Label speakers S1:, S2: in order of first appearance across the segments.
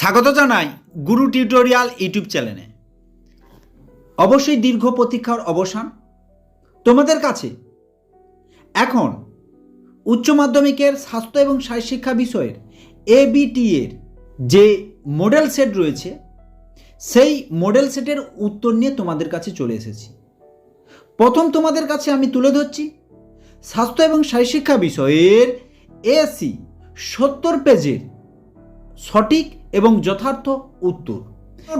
S1: স্বাগত জানাই গুরু tutorial YouTube চ্যানেলে। অবশ্যই দীর্ঘ প্রতীক্ষার অবসান তোমাদের কাছে। এখন, উচ্চ মাধ্যমিকের স্বাস্থ্য এবং শিক্ষা বিষয়ের এবিটি এর যে মডেল সেট রয়েছে, সেই মডেল সেটের উত্তর নিয়ে তোমাদের কাছে চলে এসেছি। প্রথম তোমাদের কাছে আমি তুলে ধরছি স্বাস্থ্য এবং শিক্ষা বিষয়ের এসি সত্তর পেজের সঠিক এবং যথার্থ উত্তর।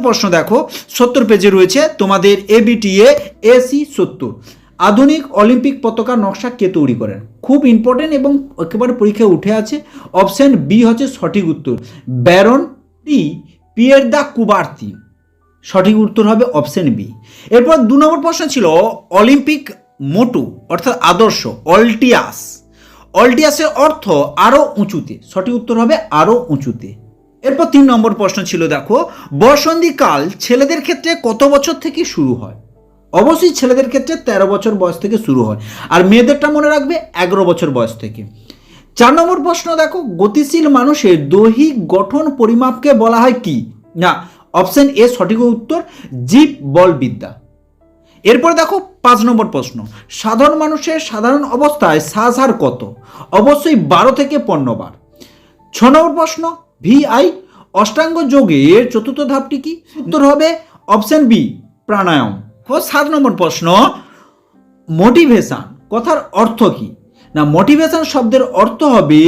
S1: প্রশ্ন দেখো, সত্তর পেজে রয়েছে, তোমাদের এবিটিএ এসি সত্তর। আধুনিক অলিম্পিক পতাকা নকশা কে তৈরি করেন? খুব ইম্পর্টেন্ট এবং একেবারে পরীক্ষায় উঠে আছে। অপশন বি হচ্ছে সঠিক উত্তর। ব্যারন টি পিয়ের দা কুবার্তি। সঠিক উত্তর হবে অপশন বি এরপর দু নম্বর প্রশ্ন ছিল, অলিম্পিক মোটু, অর্থাৎ আদর্শ, অল্টিয়াস। অল্টিয়াসের অর্থ আরও উঁচুতে। সঠিক উত্তর হবে আরও উঁচুতে। এরপর তিন নম্বর প্রশ্ন ছিল, দেখো বসন্তীকাল ছেলেদের ক্ষেত্রে কত বছর থেকে শুরু হয়? অবশ্যই ছেলেদের ক্ষেত্রে তেরো বছর বয়স থেকে শুরু হয়, আর মেয়েদেরটা মনে রাখবে এগারো বছর বয়স থেকে। চার নম্বর প্রশ্ন, দেখো, গতিশীল মানুষের দৈহিক গঠন পরিমাপকে বলা হয় কি? না, অপশন এ সঠিক উত্তর, জীব বলবিদ্যা এরপর দেখো, পাঁচ নম্বর প্রশ্ন, সাধারণ মানুষের সাধারণ অবস্থায় শ্বাস হার কত? অবশ্যই বারো থেকে পনেরো বার। ছ নম্বর প্রশ্ন ভিআই অষ্টাঙ্গ যোগের চতুর্থ ধাপটি কি? উত্তর হবে অপশন বি, প্রাণায়াম। ও সাত নম্বর প্রশ্ন মোটিভেশন কথার অর্থ কি? না মোটিভেশন শব্দের অর্থ হবে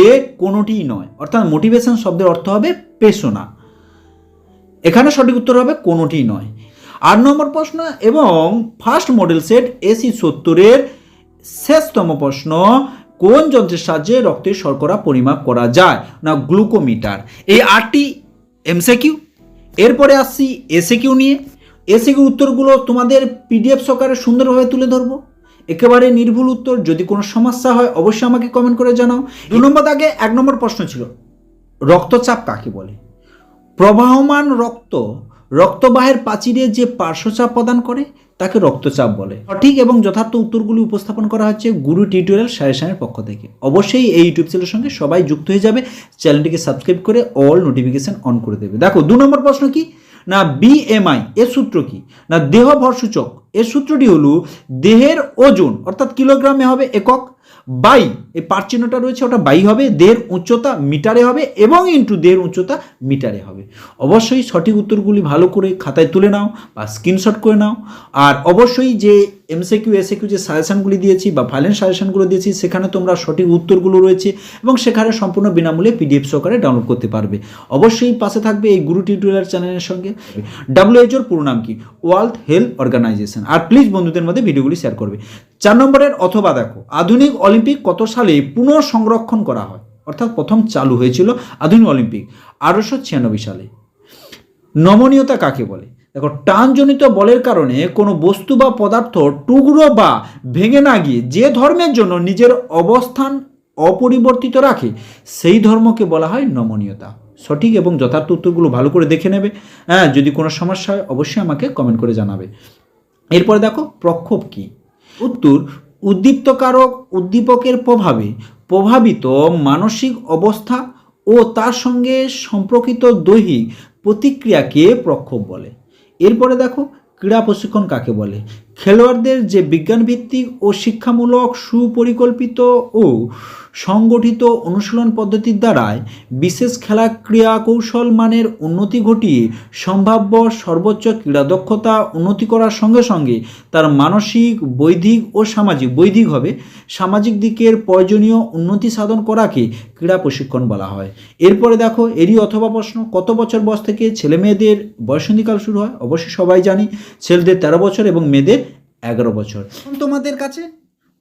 S1: কোনোটিই নয়। অর্থাৎ মোটিভেশন শব্দের অর্থ হবে পেশনা এখানে সঠিক উত্তর হবে কোনোটি নয়। আট নম্বর প্রশ্ন এবং ফার্স্ট মডেল সেট এসি সত্তরের শেষতম প্রশ্ন কোন যন্ত্রের সাহায্যে রক্তের শর্করা পরিমাপ করা যায়? না, গ্লুকোমিটার। এই আটটি এমসিকিউ এরপরে আসছি এসিকিউ নিয়ে। এসিকিউ উত্তরগুলো তোমাদের পিডিএফ সকারে সুন্দরভাবে তুলে ধরবো। একেবারে নির্ভুল উত্তর। যদি কোনো সমস্যা হয়, অবশ্যই আমাকে কমেন্ট করে জানাও। দু নম্বর আগে এক নম্বর প্রশ্ন ছিল, রক্তচাপ কাকে বলে? প্রবাহমান রক্ত, রক্তবাহের প্রাচীরে যে পার্শ্বচাপ প্রদান করে তাকে রক্তচাপ বলে। সঠিক এবং যথার্থ উত্তরগুলি উপস্থাপন করা হচ্ছে গুরু টিউটোরিয়াল সাজেশনের পক্ষ থেকে। অবশ্যই এই ইউটিউব চ্যানেলের সঙ্গে সবাই যুক্ত হয়ে যাবে। চ্যানেলটিকে সাবস্ক্রাইব করে অল নোটিফিকেশন অন করে দেবে। দেখো, দু নম্বর প্রশ্ন কি? না বিএমআই এর সূত্র কি? না, দেহ ভর সূচক এর সূত্রটি হলো, দেহের ওজন, অর্থাৎ কিলোগ্রামে হবে একক বাই, এই পার চিহ্নটা রয়েছে, ওটা বাই হবে, দেহের উচ্চতা মিটারে হবে এবং ইন্টু দেহের উচ্চতা মিটারে হবে। অবশ্যই সঠিক উত্তরগুলি ভালো করে খাতায় তুলে নাও বা স্ক্রিনশট করে নাও। আর অবশ্যই যে এমসিকিউ এসিকিউ যে সাজেশনগুলি দিয়েছি বা ফাইলেন্স সাজেশনগুলো দিয়েছি, সেখানে তোমরা সঠিক উত্তরগুলো রয়েছে এবং সেখানে সম্পূর্ণ বিনামূল্যে পিডিএফ সহকারে ডাউনলোড করতে পারবে। অবশ্যই পাশে থাকবে এই গুরু টিউটোরিয়াল চ্যানেলের সঙ্গে। ডাব্লিউএইচওর পুরো নাম কি? ওয়ার্ল্ড হেলথ অর্গানাইজেশন আর প্লিজ বন্ধুদের মধ্যে ভিডিওগুলি শেয়ার করবে। চার নম্বরের, অথবা দেখো, আধুনিক অলিম্পিক কত সালে পুনঃ সংরক্ষণ করা হয়? অর্থাৎ প্রথম চালু হয়েছিল আধুনিক অলিম্পিক, আঠারোশো ছিয়ানব্বই সালে। নমনীয়তা কাকে বলে? দেখো, টানজনিত বলের কারণে কোনো বস্তু বা পদার্থ টুকরো বা ভেঙে না গিয়ে যে ধর্মের জন্য নিজের অবস্থান অপরিবর্তিত রাখে, সেই ধর্মকে বলা হয় নমনীয়তা। সঠিক এবং যথার্থ উত্তরগুলো ভালো করে দেখে নেবে। হ্যাঁ যদি কোনো সমস্যা হয়, অবশ্যই আমাকে কমেন্ট করে জানাবে। এরপরে দেখো প্রক্ষোভ কি? উত্তর, উদ্দীপ্তকারক উদ্দীপকের প্রভাবে প্রভাবিত মানসিক অবস্থা ও তার সঙ্গে সম্পর্কিত দৈহিক প্রতিক্রিয়াকে প্রক্ষোভ বলে। এরপরে দেখো ক্রীড়া প্রশিক্ষণ কাকে বলে? খেলোয়াড়দের যে বিজ্ঞানভিত্তিক ও শিক্ষামূলক সুপরিকল্পিত ও সংগঠিত অনুশীলন পদ্ধতির দ্বারায় বিশেষ খেলা ক্রীড়া কৌশল মানের উন্নতি ঘটিয়ে সম্ভাব্য সর্বোচ্চ ক্রীড়া দক্ষতা উন্নতি করার সঙ্গে সঙ্গে তার মানসিক বৈধিক ও সামাজিক বৈধিক হবে, সামাজিক দিকের প্রয়োজনীয় উন্নতি সাধন করাকে ক্রীড়া প্রশিক্ষণ বলা হয়। এরপরে দেখো, এরই অথবা প্রশ্ন, কত বছর বয়স থেকে ছেলে মেয়েদের বয়সন্ধিকাল শুরু হয়? অবশ্যই সবাই জানি, ছেলেদের তেরো বছর এবং মেয়েদের এগারো বছর। তোমাদের কাছে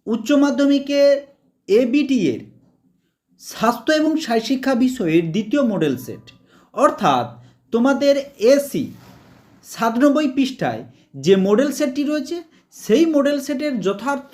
S1: উচ্চ মাধ্যমিকের এবিটি এর স্বাস্থ্য এবং শিক্ষা বিষয়ের দ্বিতীয় মডেল সেট অর্থাৎ তোমাদের এসি সাতানব্বই পৃষ্ঠায় যে মডেল সেটটি রয়েছে, সেই মডেল সেটের যথার্থ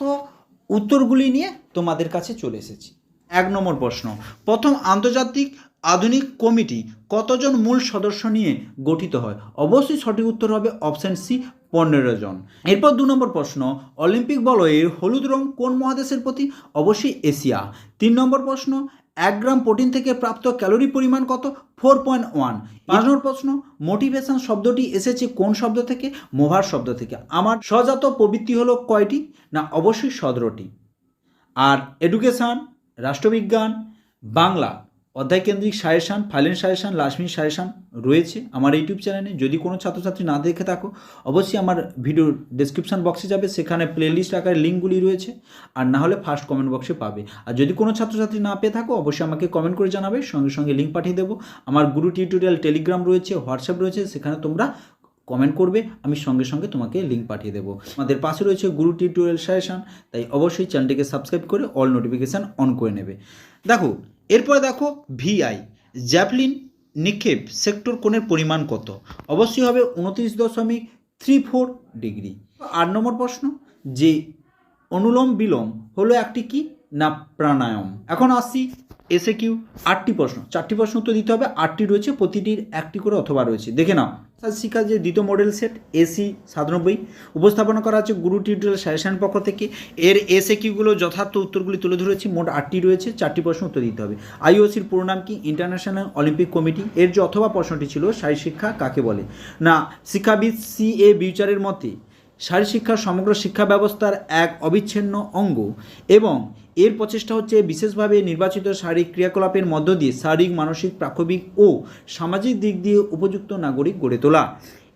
S1: উত্তরগুলি নিয়ে তোমাদের কাছে চলে এসেছি। এক নম্বর প্রশ্ন, প্রথম আন্তর্জাতিক আধুনিক কমিটি কতজন মূল সদস্য নিয়ে গঠিত হয়? অবশ্যই সঠিক উত্তর হবে অপশন সি পনেরো জন। এরপর দু নম্বর প্রশ্ন, অলিম্পিক বলয়ের হলুদ রং কোন মহাদেশের প্রতি? অবশ্যই এশিয়া। তিন নম্বর প্রশ্ন, এক গ্রাম প্রোটিন থেকে প্রাপ্ত ক্যালোরি পরিমাণ কত? Four point one. পাঁচ নম্বর প্রশ্ন, মোটিভেশন শব্দটি এসেছে কোন শব্দ থেকে? মোভার শব্দ থেকে। আমার সজাত প্রবৃত্তি হলো কয়টি? না, অবশ্যই সতেরোটি। আর এডুকেশান, রাষ্ট্রবিজ্ঞান, বাংলা। অধ্যায়কেন্দ্রিক সাজেশান ফাইলেন সাজেশান লাসমিন সাজেশান রয়েছে আমার ইউটিউব চ্যানেলে। যদি কোনো ছাত্রছাত্রী না দেখে থাকো, অবশ্যই আমার ভিডিওর ডেসক্রিপশন বক্সে যাবে, সেখানে প্লেলিস্ট আকারে লিঙ্কগুলি রয়েছে, আর না হলে ফার্স্ট কমেন্ট বক্সে পাবে। আর যদি কোনো ছাত্রছাত্রী না পেয়ে থাকো, অবশ্যই আমাকে কমেন্ট করে জানাবে, সঙ্গে সঙ্গে লিঙ্ক পাঠিয়ে দেবো। আমার গুরু টিউটোরিয়াল টেলিগ্রাম রয়েছে হোয়াটসঅ্যাপ রয়েছে, সেখানে তোমরা কমেন্ট করবে, আমি সঙ্গে সঙ্গে তোমাকে লিঙ্ক পাঠিয়ে দেবো। আমাদের পাশে রয়েছে গুরু টিউটোরিয়াল সাজেশান, তাই অবশ্যই চ্যানেলটিকে সাবস্ক্রাইব করে অল নোটিফিকেশান অন করে নেবে। দেখো এরপরে দেখো ভিআই জ্যাভলিন নিক্ষেপ সেক্টর কোণের পরিমাণ কত? অবশ্যই হবে উনত্রিশ দশমিক থ্রি ফোর ডিগ্রি আট নম্বর প্রশ্ন, যে অনুলোম বিলোম হলো একটি কি? না প্রাণায়াম। এখন আসছি এসে কিউ আটটি প্রশ্ন। চারটি প্রশ্ন উত্তর দিতে হবে। আটটি রয়েছে, প্রতিটির একটি করে অথবা রয়েছে। দেখে নাও। শিক্ষা যে দ্বিতীয় মডেল সেট এসি সাতানব্বই, উপস্থাপনা করা আছে গুরু টিউটোরিয়াল সাজেশন পক্ষ থেকে। এর এসে কিউগুলো যথার্থ উত্তরগুলি তুলে ধরেছি। মোট আটটি রয়েছে, চারটি প্রশ্ন উত্তর দিতে হবে। আইওসির পুরো নাম কি? ইন্টারন্যাশনাল অলিম্পিক কমিটি এর যে অথবা প্রশ্নটি ছিল শারীর শিক্ষা কাকে বলে? না, শিক্ষাবিদ সি এ বিউচারের মতে শারীর শিক্ষা সমগ্র শিক্ষা ব্যবস্থার এক অবিচ্ছিন্ন অঙ্গ এবং এর প্রচেষ্টা হচ্ছে বিশেষভাবে নির্বাচিত শারীরিক ক্রিয়াকলাপের মধ্য দিয়ে শারীরিক, মানসিক প্রাক্ষবিক ও সামাজিক দিক দিয়ে উপযুক্ত নাগরিক গড়ে তোলা।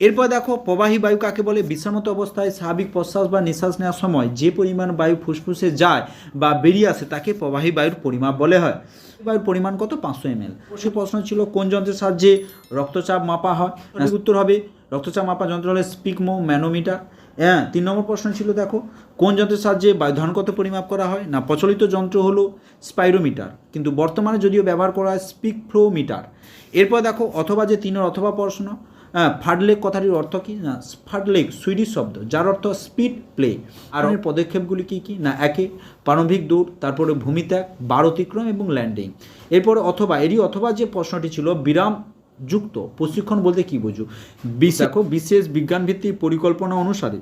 S1: এরপর দেখো, প্রবাহী বায়ু কাকে বলে? বিশ্রামত অবস্থায় স্বাভাবিক প্রশ্বাস বা নিঃশ্বাস নেওয়ার সময় যে পরিমাণ বায়ু ফুসফুসে যায় বা বেরিয়ে আসে তাকে প্রবাহী বায়ুর পরিমাপ বলে হয়। বায়ুর পরিমাণ কত? পাঁচশো এম এল প্রশ্ন ছিল, কোন যন্ত্রের সাহায্যে রক্তচাপ মাপা হয়? উত্তর হবে, রক্তচাপ মাপা যন্ত্র হলে স্পিকমো ম্যানোমিটার হ্যাঁ তিন নম্বর প্রশ্ন ছিল, দেখো, কোন যন্ত্রের সাহায্যে বায়ু ধারণ কত পরিমাপ করা হয়? না, প্রচলিত যন্ত্র হলো স্পাইরোমিটার, কিন্তু বর্তমানে যদিও ব্যবহার করা হয় স্পিক ফ্লো মিটার এরপর দেখো, অথবা যে তিনের অথবা প্রশ্ন হ্যাঁ ফাডলেক কথাটির অর্থ কী? না ফাডলেক সুইডিশ শব্দ, যার অর্থ স্পিড প্লে। আর এর পদক্ষেপগুলি কী কী? না, একে, প্রারম্ভিক দূর তারপরে ভূমিত্যাগ, বার অতিক্রম এবং ল্যান্ডিং। এরপরে অথবা, এরই অথবা যে প্রশ্নটি ছিল, বিরাম যুক্ত। প্রশিক্ষণ বলতে কী বোঝো? দেখো বিশেষ বিজ্ঞানভিত্তিক পরিকল্পনা অনুসারে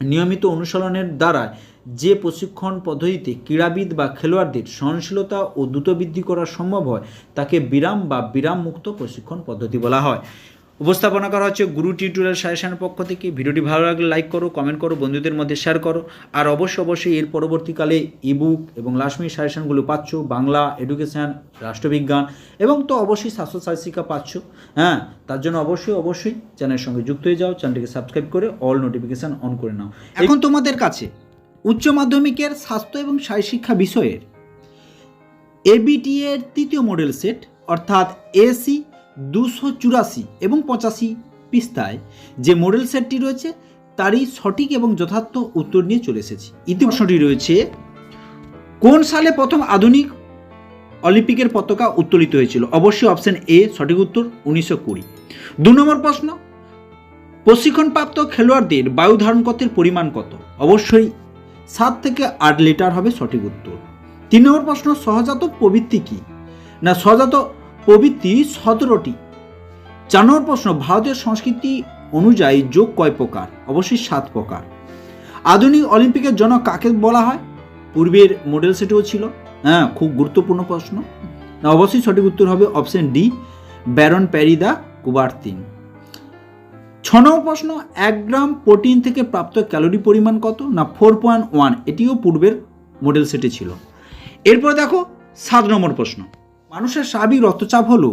S1: নিয়মিত অনুশীলনের দ্বারা যে প্রশিক্ষণ পদ্ধতিতে ক্রীড়াবিদ বা খেলোয়াড়দের সহনশীলতা ও দ্রুত বৃদ্ধি করা সম্ভব হয় তাকে বিরাম বা বিরাম মুক্ত প্রশিক্ষণ পদ্ধতি বলা হয়। উপস্থাপনা করা হচ্ছে গুরু টিউটোরিয়াল সাজেশনের পক্ষ থেকে। ভিডিওটি ভালো লাগলে লাইক করো কমেন্ট করো বন্ধুদের মধ্যে শেয়ার করো। আর অবশ্যই অবশ্যই এর পরবর্তীকালে ইবুক এবং লাসমি সাজেশনগুলো পাচ্ছ বাংলা এডুকেশান রাষ্ট্রবিজ্ঞান এবং তো অবশ্যই স্বাস্থ্য শিক্ষা পাচ্ছ। হ্যাঁ তার জন্য অবশ্যই অবশ্যই চ্যানেলের সঙ্গে যুক্ত হয়ে যাও চ্যানেলটিকে সাবস্ক্রাইব করে অল নোটিফিকেশান অন করে নাও। এখন তোমাদের কাছে উচ্চ মাধ্যমিকের স্বাস্থ্য এবং শিক্ষা বিষয়ের এবিটি এর তৃতীয় মডেল সেট অর্থাৎ এসি দুশো চুরাশি এবং পঁচাশি পৃষ্ঠায় যে মডেল সেটটি রয়েছে, তারই সঠিক এবং যথার্থ উত্তর নিয়ে চলে এসেছি। ইতিহাসটি রয়েছে, কোন সালে প্রথম আধুনিক অলিম্পিকের পতাকা উত্তোলিত হয়েছিল? অবশ্যই অপশন এ সঠিক উত্তর, উনিশশো কুড়ি। দু নম্বর প্রশ্ন, প্রশিক্ষণপ্রাপ্ত খেলোয়াড়দের বায়ু ধারণকতের পরিমাণ কত? অবশ্যই সাত থেকে আট লিটার হবে সঠিক উত্তর। তিন নম্বর প্রশ্ন, সহজাত প্রবৃত্তি কি? না, সহজাত প্রবৃত্তি সতেরোটি। চার নম্বর প্রশ্ন, ভারতীয় সংস্কৃতি অনুযায়ী যোগ কয় প্রকার? অবশ্যই সাত প্রকার। আধুনিক অলিম্পিকের জন্য কাকে বলা হয়? পূর্বের মডেল সেটও ছিল। হ্যাঁ খুব গুরুত্বপূর্ণ প্রশ্ন। অবশ্যই সঠিক উত্তর হবে option D baron Pierre de Coubertin ছ নম্বর প্রশ্ন, এক গ্রাম প্রোটিন থেকে প্রাপ্ত ক্যালোরি পরিমাণ কত? না ফোর পয়েন্ট ওয়ান এটিও পূর্বের মডেল সেটে ছিল। এরপর দেখো, সাত নম্বর প্রশ্ন। মানুষের স্বাভাবিক রক্তচাপ হলো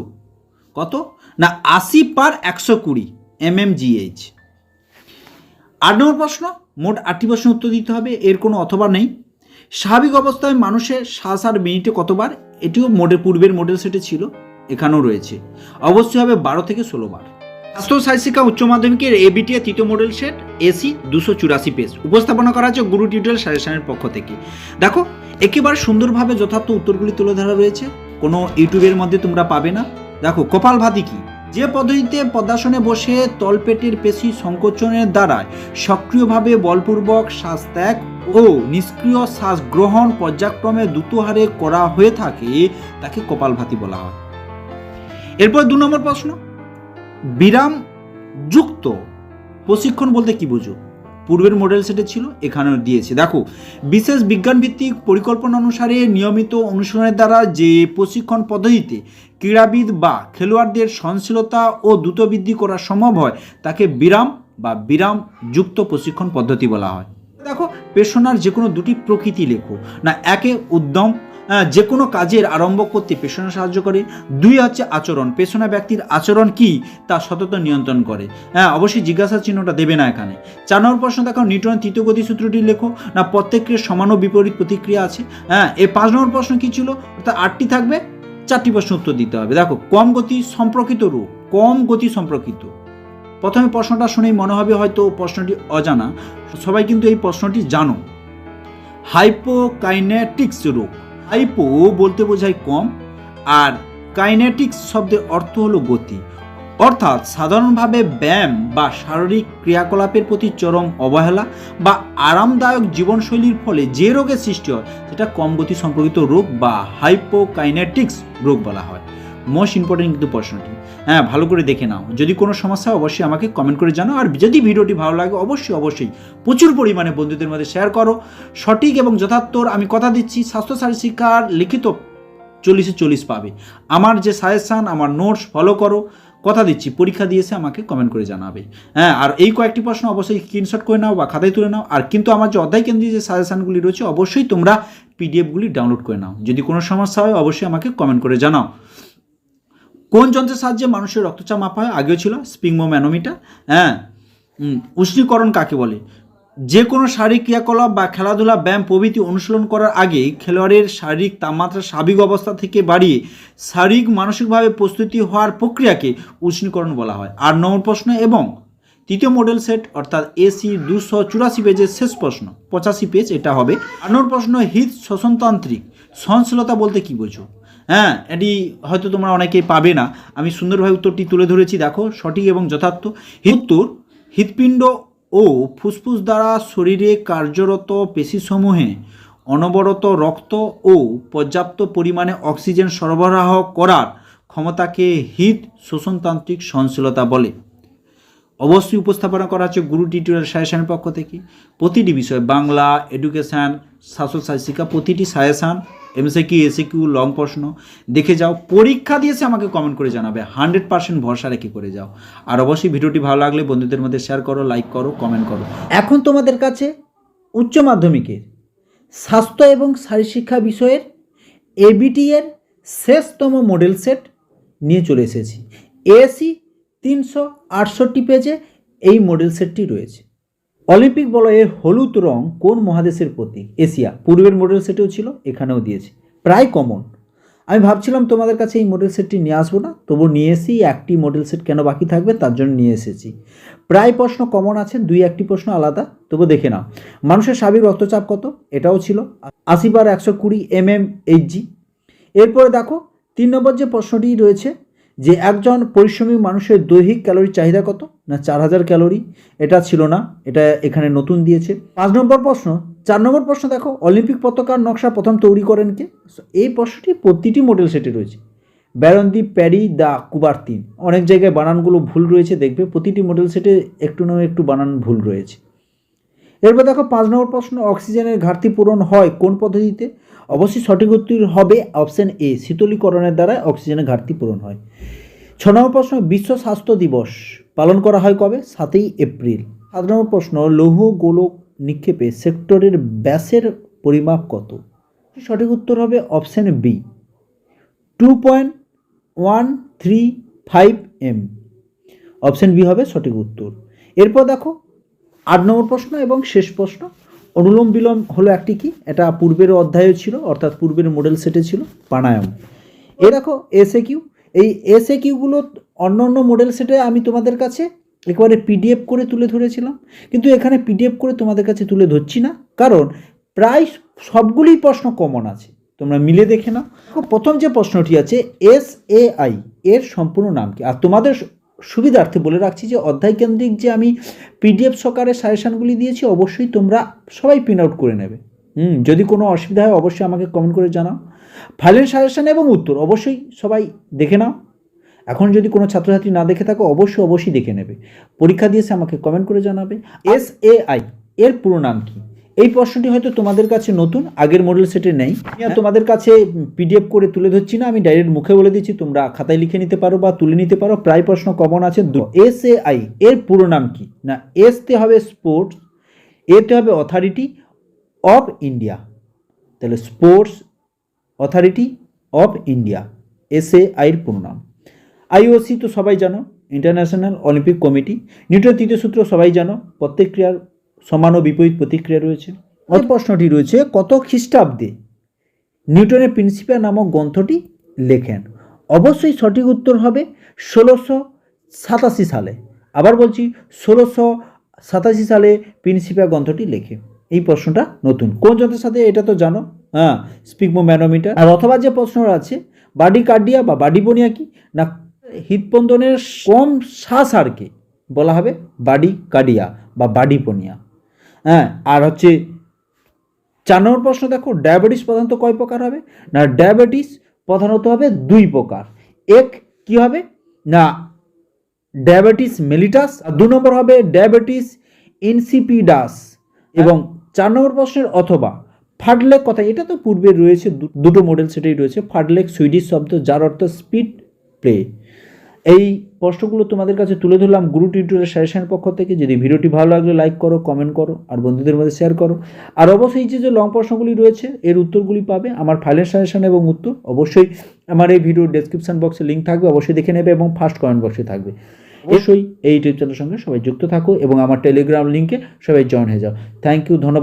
S1: কত? না, আশি পার একশো কুড়ি এম এম জিএইচ আট নম্বর প্রশ্ন, মোট আটটি প্রশ্ন উত্তর দিতে হবে, এর কোনো অথবা নেই। স্বাভাবিক অবস্থায় মানুষের শ্বাস আর মিনিটে কতবার? এটিও মডেল পূর্বের মডেল সেটে ছিল, এখানেও রয়েছে। অবশ্যই হবে বারো থেকে ষোলো বার। স্বাস্থ্য সাহিত্যিকা উচ্চ মাধ্যমিকের এবিটি এর তৃতীয় মডেল সেট এসি দুশো চুরাশি পেজ উপস্থাপনা করা হচ্ছে গুরু টিউটোরিয়াল সাজেশনের পক্ষ থেকে। দেখো, একেবারে সুন্দরভাবে যথার্থ উত্তরগুলি তুলে ধরা রয়েছে। কোনো ইউটিউবের মধ্যে তোমরা পাবে না? দেখো, কপাল ভাতি কি? যে পদ্ধতিতে পদ্মাসনে বসে তলপেটের পেশি সংকোচনের দ্বারা সক্রিয়ভাবে বলপূর্বক শ্বাস ত্যাগ ও নিষ্ক্রিয় শ্বাস গ্রহণ পর্যায়ক্রমে দ্রুত হারে করা হয়ে থাকে, তাকে কপালভাতি বলা হয়। এরপর দু নম্বর প্রশ্ন। বিরাম যুক্ত প্রশিক্ষণ বলতে কি বুঝো? পূর্বের মডেল সেটে ছিল, এখানেও দিয়েছে। দেখো, বিশেষ বিজ্ঞানভিত্তিক পরিকল্পনা অনুসারে নিয়মিত অনুশীলনের দ্বারা যে প্রশিক্ষণ পদ্ধতিতে ক্রীড়াবিদ বা খেলোয়াড়দের সহনশীলতা ও দ্রুত বৃদ্ধি করা সম্ভব হয়, তাকে বিরাম বা বিরাম যুক্ত প্রশিক্ষণ পদ্ধতি বলা হয়। দেখো পেশনার যে কোনো দুটি প্রকৃতি লেখো। না, একে উদ্যম যে কোনো কাজের আরম্ভ করতে পেশনা সাহায্য করে। দুই হচ্ছে আচরণ। পেশনা ব্যক্তির আচরণ কি তা সতত নিয়ন্ত্রণ করে। হ্যাঁ অবশ্যই জিজ্ঞাসা চিহ্নটা দেবে না এখানে। চার নম্বর প্রশ্ন দেখো নিউটনের তৃতীয় গতি সূত্রটি লেখো, না প্রত্যেকের সমান ও বিপরীত প্রতিক্রিয়া আছে? হ্যাঁ এই পাঁচ নম্বর প্রশ্ন কি ছিল? অর্থাৎ আটটি থাকবে, চারটি প্রশ্ন উত্তর দিতে হবে। দেখো, কম গতি সম্পর্কিত রূপ, কম গতি সম্পর্কিত। প্রথমে প্রশ্নটা শুনেই মনে হবে হয়তো প্রশ্নটি অজানা। সবাই কিন্তু এই প্রশ্নটি জানো। হাইপোকাইনেটিক্স রোগ হাইপো বলতে বোঝায় কম, আর কাইনেটিক্স শব্দের অর্থ হলো গতি। অর্থাৎ সাধারণভাবে ব্যায়াম বা শারীরিক ক্রিয়াকলাপের প্রতি চরম অবহেলা বা আরামদায়ক জীবনশৈলীর ফলে যে রোগের সৃষ্টি হয়, সেটা কম গতি সম্পর্কিত রোগ বা হাইপোকাইনেটিক্স রোগ বলা হয়। মোস্ট ইম্পর্টেন্ট কিন্তু প্রশ্নটি। হ্যাঁ ভালো করে দেখে নাও। যদি কোনো সমস্যা অবশ্যই আমাকে কমেন্ট করে জানাও। আর যদি ভিডিওটি ভালো লাগে, অবশ্যই অবশ্যই প্রচুর পরিমাণে বন্ধুদের মধ্যে শেয়ার করো। সঠিক এবং যথার্থর আমি কথা দিচ্ছি স্বাস্থ্য স্বাস্থ্যসারী শিক্ষার লিখিত চল্লিশে চল্লিশ পাবে। আমার যে সাজেশান আমার নোটস ফলো করো। কথা দিচ্ছি, পরীক্ষা দিয়েছে, আমাকে কমেন্ট করে জানাবে। হ্যাঁ আর এই কয়েকটি প্রশ্ন অবশ্যই স্ক্রিনশট করে নাও বা খাতায় তুলে নাও। আর কিন্তু আমার যে অধ্যায় কেন্দ্রীয় যে সাজেশানগুলি রয়েছে, অবশ্যই তোমরা পিডিএফগুলি ডাউনলোড করে নাও। যদি কোনো সমস্যা হয়, অবশ্যই আমাকে কমেন্ট করে জানাও। কোন যন্ত্রের সাহায্যে মানুষের রক্তচাপ মাপা হয়? আগেও ছিল স্পিংমো ম্যানোমিটার হ্যাঁ উষ্ণীকরণ কাকে বলে? যে কোনো শারীরিক ক্রিয়াকলাপ বা খেলাধুলা, ব্যায়াম প্রভৃতি অনুশীলন করার আগে খেলোয়াড়ের শারীরিক তাপমাত্রা স্বাভাবিক অবস্থা থেকে বাড়িয়ে শারীরিক মানসিকভাবে প্রস্তুতি হওয়ার প্রক্রিয়াকে উষ্ণীকরণ বলা হয়। আর নম্বর প্রশ্ন এবং তৃতীয় মডেল সেট অর্থাৎ এসি দুশো চুরাশি পেজের শেষ প্রশ্ন, পঁচাশি পেজ এটা হবে। আট নম্বর প্রশ্ন, হৃদ শ্বসনতান্ত্রিক সহনশীলতা বলতে কি বোঝো? হ্যাঁ এটি হয়তো তোমরা অনেকেই পাবে না। আমি সুন্দরভাবে উত্তরটি তুলে ধরেছি, দেখো, সঠিক এবং যথার্থ। উত্তর হৃৎপিণ্ড ও ফুসফুস দ্বারা শরীরে কার্যরত পেশিসমূহে অনবরত রক্ত ও পর্যাপ্ত পরিমাণে অক্সিজেন সরবরাহ করার ক্ষমতাকে হৃদ শোষণতান্ত্রিক সহনশীলতা বলে। অবশ্যই উপস্থাপনা করা হচ্ছে গুরু টিউটোরিয়াল সাজেশনের পক্ষ থেকে। প্রতিটি বিষয়, বাংলা, এডুকেশান শাসন শিক্ষা, প্রতিটি সাজেশান, এমসিকিউ, এসিকিউ, লং প্রশ্ন, দেখে যাও, পরীক্ষা দিয়েছে আমাকে কমেন্ট করে জানাবে। হান্ড্রেড পার্সেন্ট ভরসা রেখে করে যাও। আর অবশ্যই ভিডিওটি ভালো লাগলে বন্ধুদের মধ্যে শেয়ার করো লাইক করো কমেন্ট করো। এখন তোমাদের কাছে উচ্চ মাধ্যমিকের স্বাস্থ্য এবং শারীরশিক্ষা বিষয়ের এবিটি এর শেষতম মডেল সেট নিয়ে চলে এসেছি। এসি তিনশো আটষট্টি পেজে এই মডেল সেটটি রয়েছে। অলিম্পিক বলয়ের হলুদ রং কোন মহাদেশের প্রতীক? এশিয়া। পূর্বের মডেল সেটেও ছিল, এখানেও দিয়েছে। প্রায় কমন আমি ভাবছিলাম তোমাদের কাছে এই মডেল সেটটি নিয়ে আসব না তবু নিয়ে এসেই একটি মডেল সেট কেন বাকি থাকবে তার জন্য নিয়ে এসেছি। প্রায় প্রশ্ন কমন আছে দুই একটি প্রশ্ন আলাদা তবু দেখে নাও। মানুষের স্বাভাবিক রক্তচাপ কত? এটাও ছিল। আশি বার একশো কুড়ি এম এম এইচ জি এরপরে দেখো, তিন নম্বর যে প্রশ্নটি রয়েছে যে একজন পরিশ্রমী মানুষের দৈহিক ক্যালোরির চাহিদা কত? না চার হাজার ক্যালোরি? এটা ছিল না, এটা এখানে নতুন দিয়েছে। পাঁচ নম্বর প্রশ্ন, চার নম্বর প্রশ্ন দেখো, অলিম্পিক পতাকার নকশা প্রথম তৈরি করেন কে? এই প্রশ্নটি প্রতিটি মডেল সেটে রয়েছে। ব্যারন্দি, প্যারি দ্য কুবার্তিন অনেক জায়গায় বানানগুলো ভুল রয়েছে, দেখবে প্রতিটি মডেল সেটে একটু না একটু বানান ভুল রয়েছে। এরপর দেখো, পাঁচ নম্বর প্রশ্ন, অক্সিজেনের ঘাটতি পূরণ হয় কোন পদ্ধতিতে? অবশ্যই সঠিক উত্তর হবে অপশন এ, শীতলীকরণের দ্বারা অক্সিজেনের ঘাটতি পূরণ হয়। ছ নম্বর প্রশ্ন, বিশ্ব স্বাস্থ্য দিবস পালন করা হয় কবে? সাতই এপ্রিল। সাত নম্বর প্রশ্ন, লৌহ গোলক নিক্ষেপে সেক্টরের ব্যাসের পরিমাপ কত? সঠিক উত্তর হবে option B. Two point one three five M. Option B হবে সঠিক উত্তর। এরপর দেখো আট নম্বর প্রশ্ন এবং শেষ প্রশ্ন। অনুলোম বিলোম হলো একটি কি? এটা পূর্বের অধ্যায়ে ছিল, অর্থাৎ পূর্বের মডেল সেটে ছিল, প্রাণায়াম। এ দেখো এসএ কিউ এই এসএ কিউগুলো অন্য অন্য মডেল সেটে আমি তোমাদের কাছে একেবারে পিডিএফ করে তুলে ধরেছিলাম, কিন্তু এখানে পিডিএফ করে তোমাদের কাছে তুলে ধরছি না, কারণ প্রায় সবগুলোই প্রশ্ন কমন আছে। তোমরা মিলে দেখে নাও। প্রথম যে প্রশ্নটি আছে এস এ আই এর সম্পূর্ণ নাম কি? আর তোমাদের সুবিধার্থে বলে রাখছি যে অধ্যায় কেন্দ্রিক যে আমি পিডিএফ সকারে সাজেশানগুলি দিয়েছি, অবশ্যই তোমরা সবাই প্রিন্ট আউট করে নেবে। হুম, যদি কোনো অসুবিধা হয় অবশ্যই আমাকে কমেন্ট করে জানাও। ফাইলের সাজেশান এবং উত্তর অবশ্যই সবাই দেখে নাও। এখন যদি কোনো ছাত্রছাত্রী না দেখে থাকো, অবশ্যই অবশ্যই দেখে নেবে। পরীক্ষা দিয়েছে, আমাকে কমেন্ট করে জানাবে। এস এ আই এর পুরো নাম কি? এই প্রশ্নটি হয়তো তোমাদের কাছে নতুন আগের মডেল সেটে নেই। তোমাদের কাছে পিডিএফ করে তুলে ধরছি না আমি ডাইরেক্ট মুখে বলে দিচ্ছি তোমরা খাতায় লিখে নিতে পারো বা তুলে নিতে পারো প্রায় প্রশ্ন কমন আছে। এস এ আই এর পুরো নাম কি? না এস তে হবে স্পোর্টস এতে হবে অথরিটি অফ ইন্ডিয়া তাহলে Sports Authority of India S A আইয়ের পুরো নাম। আইওসি তো সবাই জানো ইন্টারন্যাশনাল অলিম্পিক কমিটি নিউটনের তৃতীয় সূত্র সবাই জানো প্রত্যেক ক্রিয়ার সমান ও বিপরীত প্রতিক্রিয়া রয়েছে। ওই প্রশ্নটি রয়েছে, কত খ্রিস্টাব্দে নিউটনের প্রিন্সিপাল নামক গ্রন্থটি লেখেন? অবশ্যই সঠিক উত্তর হবে ষোলোশো সাতাশি সালে। আবার বলছি, ষোলোশো সাতাশি সালে প্রিন্সিপাল গ্রন্থটি লেখে। এই প্রশ্নটা নতুন। কোন যন্ত্রের সাথে এটা তো জানো? হ্যাঁ স্পিকমো ম্যানোমিটার আর অথবা যে প্রশ্নটা আছে বাডি কার্ডিয়া বা বাডি বনিয়া কি? না হৃদপন্দনের কম শ্বাসারকে বলা হবে বাডি কার্ডিয়া বা বাডি পনিয়া হ্যাঁ আর হচ্ছে চার নম্বর প্রশ্ন দেখো, ডায়াবেটিস প্রধানত কয় প্রকার হবে? না, ডায়াবেটিস প্রধানত হবে দুই প্রকার। এক, কি হবে? না, ডায়াবেটিস মেলিটাস, আর দু নম্বর হবে ডায়াবেটিস ইনসিপিডাস। এবং চার নম্বর প্রশ্নের অথবা ফাডলেক কথা, এটা তো পূর্বে রয়েছে দুটো মডেল সেটাই রয়েছে, ফাডলেক সুইডিশ শব্দ, যার অর্থ স্পিড প্লে এই প্রশ্নগুলো তোমাদের কাছে তুলে ধরলাম গুরু টিউটোরিয়াল সাজেশনের পক্ষ থেকে। যদি ভিডিওটি ভালো লাগলে লাইক করো কমেন্ট করো আর বন্ধুদের মধ্যে শেয়ার করো। আর অবশ্যই যে যে লং প্রশ্নগুলি রয়েছে এর উত্তরগুলি পাবে আমার ফাইলের সাজেশন এবং উত্তর। অবশ্যই আমার এই ভিডিওর ডেসক্রিপশন বক্সে লিঙ্ক থাকবে অবশ্যই দেখে নেবে এবং ফার্স্ট কমেন্ট বক্সে থাকবে। অবশ্যই। এই ইউটিউব চ্যানেলের সঙ্গে সবাই যুক্ত থাকো এবং আমার টেলিগ্রাম লিঙ্কে সবাই জয়েন হয়ে যাও। থ্যাংক ইউ ধন্যবাদ।